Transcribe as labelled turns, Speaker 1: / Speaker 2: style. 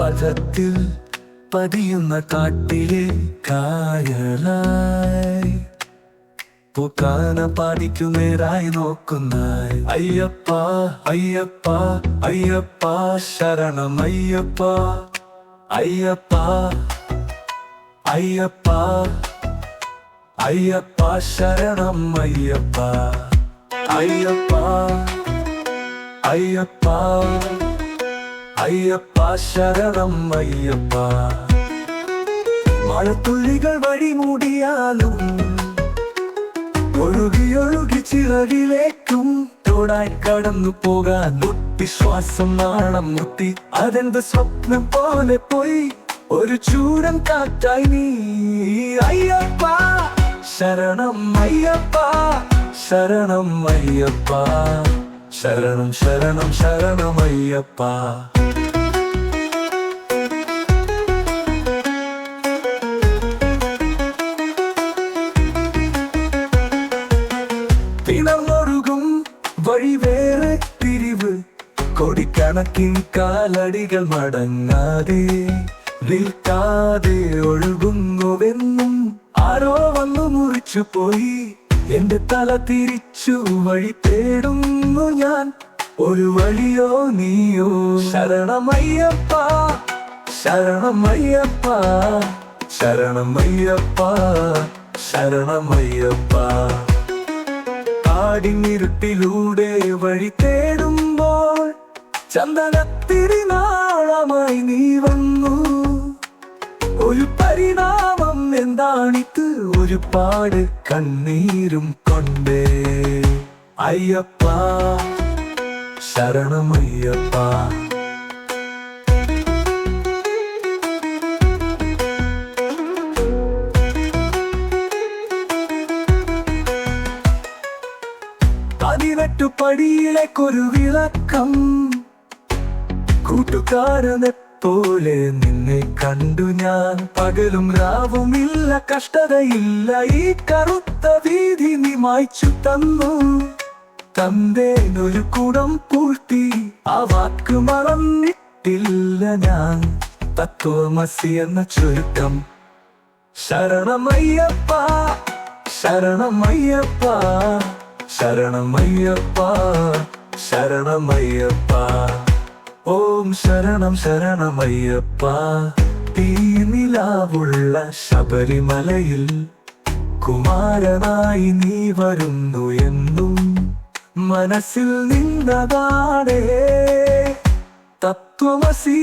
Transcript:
Speaker 1: ആഴത്തിൽ പതിയുന്ന കാട്ടിലെ കായലായി. പൂക്കാന പാടിക്കു നേരായി നോക്കുന്നായി അയ്യപ്പ അയ്യപ്പ അയ്യപ്പ ശരണം അയ്യപ്പ. അയ്യപ്പ അയ്യപ്പ അയ്യപ്പ ശരണം അയ്യപ്പ. അയ്യപ്പ അയ്യപ്പ. അയ്യപ്പ ശരണം അയ്യപ്പ. മഴത്തുള്ളികൾ വഴി മൂടിയാലും ഒഴുകി ഒഴുകി ചിറകിലേക്കും തോടായി കടന്നു പോകാൻ വിശ്വാസം ശ്വാസം നാണം മുത്തി അതെന്ത് സ്വപ്നം പോലെ പോയി? ഒരു ചൂടൻ കാറ്റായി നീ. അയ്യപ്പ ശരണം അയ്യപ്പ. ശരണം അയ്യപ്പ. ശരണം ശരണം ശരണം വഴി വേറെ പിരിവ്. കൊടിക്കണക്കിൻ കാലടികൾ മടങ്ങാതെ നിൽക്കാതെ ഒഴുകുന്നുവെന്നും ആരോ വന്നു മുറിച്ചു പോയി. എന്റെ തല തിരിച്ചു വഴി തേടുന്നു ഞാൻ. ഒരു വഴിയോ നീയോ? ശരണമയ്യപ്പ ശരണമയ്യപ്പ ശരണമയ്യപ്പ ശരണമയ്യപ്പ. കാടിനിരുട്ടിലൂടെ വഴി തേടുമ്പോൾ ചന്ദനത്തിരി നാളമായി നീ വന്നു. ഒരു പരിണാമം എന്താണിത്? ഒരുപാട് കണ്ണീരും കൊണ്ടേ. അയ്യപ്പ ശരണമയ്യപ്പ. പതിനെട്ടു പടിയിലേക്കൊരു വിളക്കം. കൂട്ടുകാരനെ പോലെ നിന്നെ കണ്ടു ഞാൻ. പകലും രാവും ഇല്ല കഷ്ടതയില്ല. ഈ കറുത്ത വീതി നീ മായ്ച്ചു തന്നു. തന്തേനൊരു കുടം പൂഴ്ത്തി. ആ വാക്ക് മറന്നിട്ടില്ല ഞാൻ. തത്വമസി എന്ന ചുരുക്കം. ശരണമയ്യപ്പ ശരണമയ്യപ്പ. ശരണമയ്യപ്പ ശരണമയ്യപ്പ. ഓം ശരണം ശരണമയ്യപ്പ. തീനിലാവുള്ള ശബരിമലയിൽ കുമാരനായി നീ വരുന്നു എന്നും മനസ്സിൽ നിന്നതാടേ തത്വമസി